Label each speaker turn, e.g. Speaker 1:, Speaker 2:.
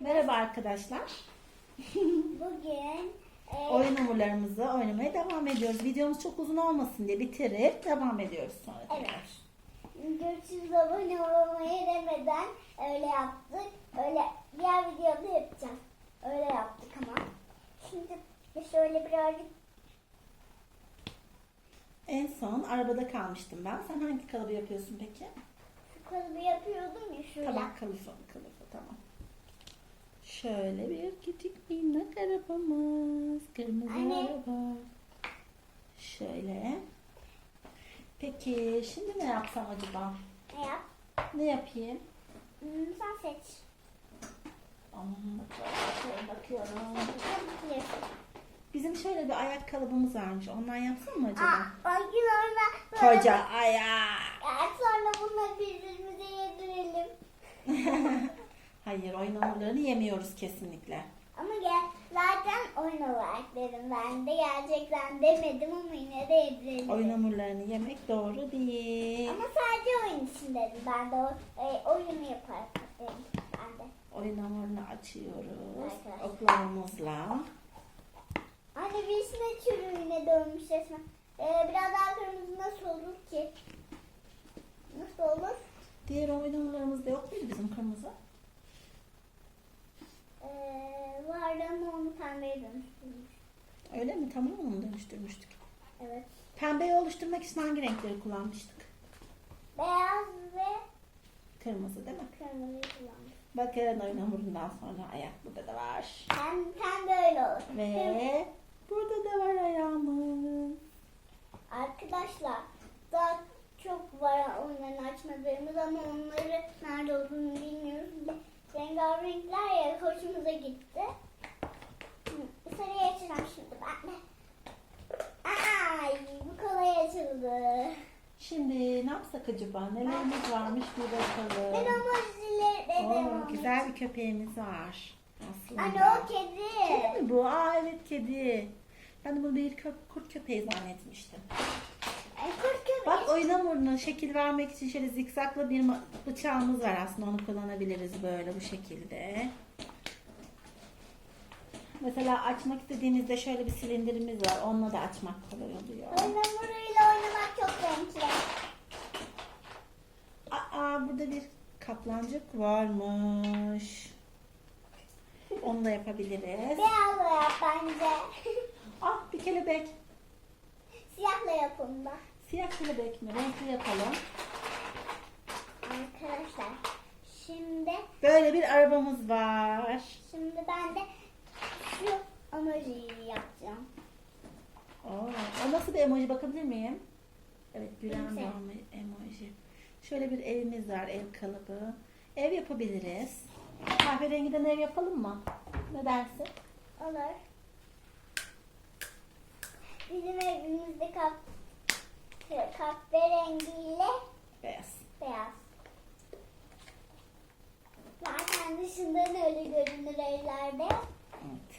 Speaker 1: Merhaba arkadaşlar.
Speaker 2: Bugün e,
Speaker 1: Oyun hamurlarımızı oynamaya devam ediyoruz. Videomuz çok uzun olmasın diye bitirip devam ediyoruz sonra.
Speaker 2: Evet.
Speaker 1: tekrar.
Speaker 2: görüşürüz abone olmayı demeden öyle yaptık. Öyle diğer videoda yapacağız. Öyle yaptık ama. Şimdi şöyle birazcık
Speaker 1: En son arabada kalmıştım ben. Sen hangi kalıbı yapıyorsun peki?
Speaker 2: şu kalıbı yapıyordum ya şöyle.
Speaker 1: Tabak kılıfı, kılıfı tamam. Şöyle bir küçük minnak arabamız. Kırmızı
Speaker 2: Anne.
Speaker 1: araba. Şöyle. Peki şimdi ne yapsam acaba?
Speaker 2: Ne yap?
Speaker 1: Ne yapayım?
Speaker 2: Hmm, sen seç.
Speaker 1: Bakıyorum. Bizim şöyle bir ayak kalıbımız varmış. Ondan yapsam mı acaba?
Speaker 2: Aa, o gün orada böyle-
Speaker 1: Koca ayak.
Speaker 2: Ya, sonra bunları birbirimize yedirelim.
Speaker 1: Hayır oyun hamurlarını yemiyoruz kesinlikle.
Speaker 2: Ama gel, zaten oyun olarak dedim ben de gerçekten demedim ama yine de yedirelim.
Speaker 1: Oyun hamurlarını yemek doğru değil.
Speaker 2: Ama sadece oyun için dedim. Ben de o, e, oyunu yaparak dedim. Ben de.
Speaker 1: Oyun hamurunu açıyoruz.
Speaker 2: Arkadaşlar.
Speaker 1: Oklavamızla.
Speaker 2: Anne birisine çürüğüne dönmüş resmen. Ee, biraz daha kırmızı nasıl olur ki? Nasıl olur?
Speaker 1: Diğer oyun hamurlarımızda yok muydu bizim kırmızı?
Speaker 2: Ee, vardı ama onu pembeye dönüştürmüş.
Speaker 1: Öyle mi? Tamam onu dönüştürmüştük.
Speaker 2: Evet.
Speaker 1: Pembeyi oluşturmak için hangi renkleri kullanmıştık?
Speaker 2: Beyaz ve
Speaker 1: Kırmızı değil mi?
Speaker 2: kırmızıyı kullanmış.
Speaker 1: Bakın oyun hamurundan sonra ayak burada da var.
Speaker 2: Pembe, pembe öyle olur.
Speaker 1: Ve burada da var ayağımız.
Speaker 2: Arkadaşlar daha çok var onların açmadığımız ama onları nerede olduğunu bilmiyoruz. Rengarenkler ya hoşumuza gitti. Hı, Sarıya açacağım şimdi ben de. Ay bu kolay açıldı.
Speaker 1: Şimdi ne yapsak acaba? Nelerimiz varmış bir
Speaker 2: Ben
Speaker 1: bakalım.
Speaker 2: emojileri
Speaker 1: Oo, güzel bir köpeğimiz var. Aslında.
Speaker 2: Anne o kedi.
Speaker 1: Kedi mi bu? Aa evet kedi. Ben de bunu bir kö- kurt köpeği zannetmiştim.
Speaker 2: Ay, kurt köpek.
Speaker 1: Bak oyun hamuruna şekil vermek için şöyle zikzaklı bir bıçağımız var aslında onu kullanabiliriz böyle bu şekilde. Mesela açmak istediğinizde şöyle bir silindirimiz var. Onunla da açmak kolay oluyor.
Speaker 2: Oyun hamuruyla oynamak çok renkli.
Speaker 1: Aa burada bir kaplancık varmış. Onu da yapabiliriz.
Speaker 2: Beyazla yap bence.
Speaker 1: Ah bir kelebek.
Speaker 2: Siyahla yapın da.
Speaker 1: Siyah kelebek mi? Renkli yapalım.
Speaker 2: Arkadaşlar şimdi
Speaker 1: Böyle bir arabamız var.
Speaker 2: şimdi ben de şu emojiyi yapacağım.
Speaker 1: Oo, o nasıl bir emoji bakabilir miyim? Evet gülen bir emo- emoji. Şöyle bir evimiz var. Ev kalıbı. Ev yapabiliriz. Kahverengiden ev yapalım mı? Ne dersin?
Speaker 2: Olur. Bizim evimizde kah kahverengiyle
Speaker 1: beyaz.
Speaker 2: Beyaz. Zaten dışından öyle görünür evlerde. Evet.